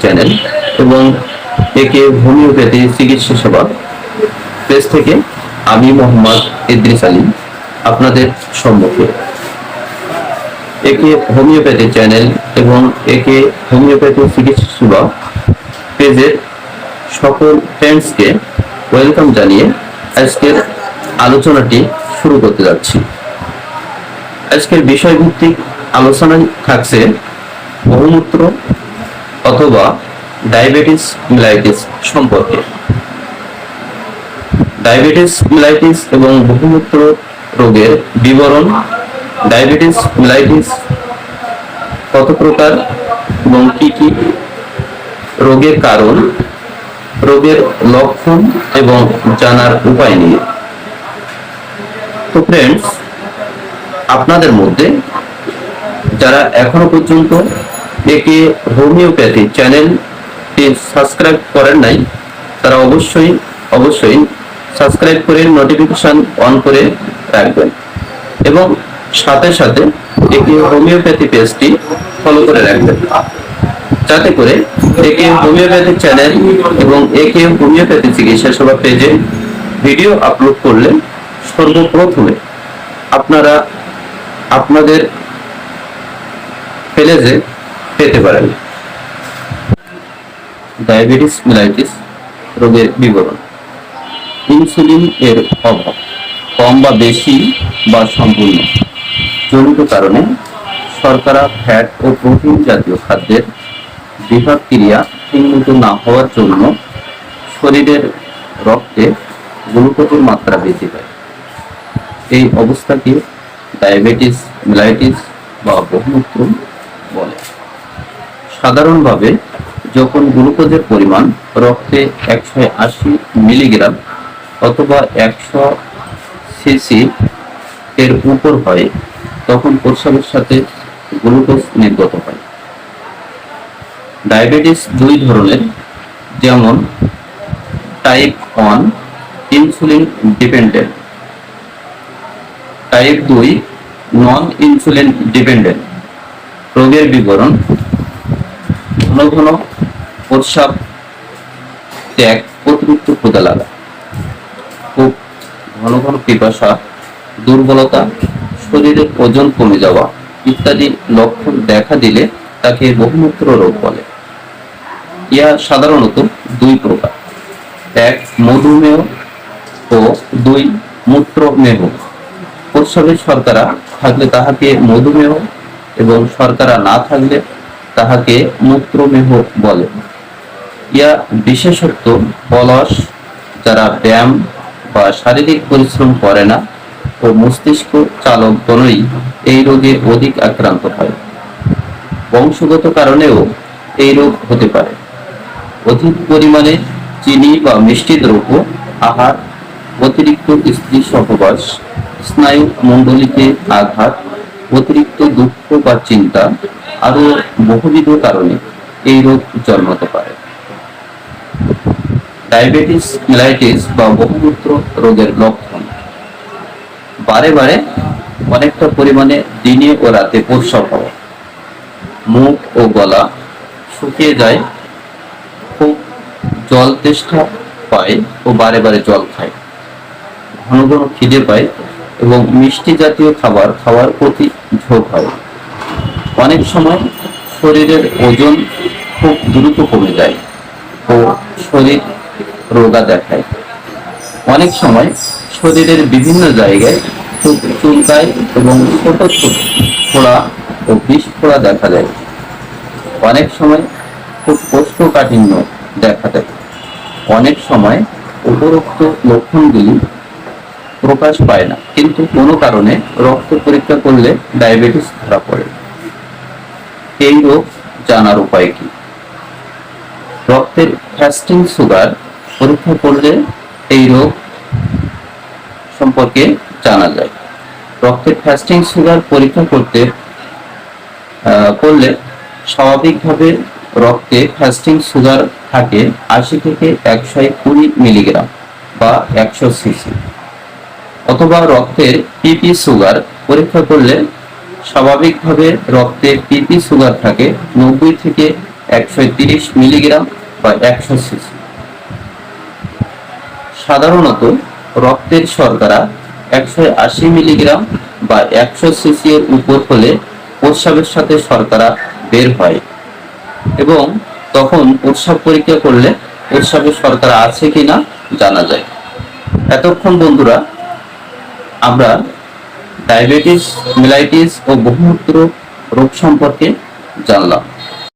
Channel এবং একে homeopathy চিকিৎসা সেবা। আপনাদের সম্মুখে। একে হোমিওপ্যাথি চ্যানেল এবং একে হোমিওপ্যাথি চিকিৎসা সেবা পেজের সকল ফ্রেন্ডসকে ওয়েলকাম জানিয়ে আজকের আলোচনাটি শুরু করতে যাচ্ছি। আজকের বিষয়ভিত্তিক আলোচনা থাকছে বহুমূত্র অথবা ডায়াবেটিস মিলাইটিস সম্পর্কে। ডায়াবেটিস মিলাইটিস এবং বহুমূত্র রোগের বিবরণ, ডায়াবেটিস মিলাইটিস কত প্রকার এবং কি কি রোগের কারণ, রোগের লক্ষণ এবং জানার উপায় নিয়ে। তো ফ্রেন্ডস আপনাদের মধ্যে যারা এখনও পর্যন্ত একে হোমিওপ্যাথি চ্যানেলটি সাবস্ক্রাইব করেন নাই, তারা অবশ্যই অবশ্যই সাবস্ক্রাইব করে নোটিফিকেশন অন করে রাখবেন। এবং সাথে সাথে একে হোমিওপ্যাথি পেজটি ফলো করে রাখবেন। যাতে করে একে হোমিওপ্যাথি চ্যানেল এবং একে হোমিওপ্যাথি চিকিৎসা সেবা পেজে ভিডিও আপলোড করলে সর্বপ্রথমে আপনারা আপনাদের পেলেজে পেতে পারেন। ডায়াবেটিস, মেলাইটিস রোগের বিবরণ। ইনসুলিন এর অভাব কম বা বেশি বা সম্পূর্ণ। জনিত কারণে শর্করা, ফ্যাট ও প্রোটিন জাতীয় খাদ্যের বিভাগ ক্রিয়া ঠিকমতো না হওয়ার জন্য শরীরের রক্তে গ্লুকোজের মাত্রা বৃদ্ধি পায়। এই অবস্থাকে ডায়াবেটিস, মেলাইটিস বা বহুমূত্র বলে। সাধারণভাবে যখন গ্লুকোজের পরিমাণ রক্তে একশো আশি মিলিগ্রাম অথবা একশো সিসি এর উপর হয়, তখন প্রস্রাবের সাথে গ্লুকোজ নির্গত হয়। ডায়াবেটিস দুই ধরনের, যেমন type one insulin dependent, type দুই নন ইনসুলিন ডিপেন্ডেন্ট। রোগের বিবরণ, ঘন ঘন প্রস্রাব, ত্যাগ, অতিরিক্ত ক্ষুদা লাগা। খুব ঘন ঘন পিপাসা, দুর্বলতা, শরীরের ওজন কমে যাওয়া ইত্যাদি লক্ষণ দেখা দিলে তাকে বহুমূত্র রোগ বলে। ইহা সাধারণত দুই প্রকার। এক, মধুমেহ ও দুই, মূত্রমেহ। প্রস্রাবের শর্করা থাকলে তাহাকে মধুমেহ এবং শর্করা না থাকলে তাহাকে মূত্রমেহ বলে। ইয়া বিশেষত্ব অলস যারা ব্যায়াম বা শারীরিক পরিশ্রম করে না ও মস্তিষ্ক চালক গণই এই রোগে অধিক আক্রান্ত হয়। বংশগত কারণেও এই রোগ হতে পারে। অধিক পরিমাণে চিনি বা মিষ্টি দ্রব্য, আহার, অতিরিক্ত স্ত্রী সহবাস স্নায়ু মণ্ডলীতে আঘাত অতিরিক্ত দুঃখ বা চিন্তা আরও বহুবিধ কারণে এই রোগ জন্মাতে পারে। ডায়াবেটিস মেলাইটিস বা বহুমূত্র রোগের লক্ষণ। বারে বারে অনেকটা পরিমাণে দিনে ও রাতে প্রস্রাব হওয়া মুখ ও গলা শুকিয়ে যায়, খুব জল তেষ্টা পায় ও বারে বারে জল খায়। ঘন ঘন খিদে পায় এবং মিষ্টি জাতীয় খাবার খাওয়ার প্রতি ঝোঁক হয়। অনেক সময় শরীরের ওজন খুব দ্রুত কমে যায় ও শরীর রোগা দেখায়। অনেক সময় শরীরের বিভিন্ন জায়গায় চুলকায় এবং ছোট ছোট ফোড়া ও বিষ ফোড়া দেখা যায় অনেক সময় খুব কোষ্ঠকাঠিন্য দেখা দেয়। অনেক সময় উপরোক্ত লক্ষণগুলি প্রকাশ পায় না। কিন্তু কোনো কারণে রক্ত পরীক্ষা করলে ডায়াবেটিস ধরা পড়ে। এই রোগ জানার উপায় কি? রক্তের ফাস্টিং সুগার পরীক্ষা করলে এই রোগ সম্পর্কে জানা যায়। রক্তের ফাস্টিং সুগার পরীক্ষা করতে করলে স্বাভাবিকভাবে রক্তে ফাস্টিং সুগার থাকে আশি থেকে একশো কুড়ি মিলিগ্রাম বা একশো সিসি অথবা রক্তের পিপি সুগার পরীক্ষা করলে স্বাভাবিকভাবে রক্তে পিপি সুগার থাকে নব্বই থেকে একশো তিরিশ মিলিগ্রাম বা একশো সিসি। সাধারণত রক্তের শর্করা একশো আশি মিলিগ্রাম বা একশো সিসি এর উপর হলে প্রস্রাবের সাথে শর্করা বের হয় এবং তখন প্রস্রাব পরীক্ষা করলে প্রস্রাবে শর্করা আছে কিনা জানা যায়। এতক্ষণ বন্ধুরা আমরা ডায়াবেটিস মেলাইটিস ও বহুমূত্র রোগ সম্পর্কে জানলাম।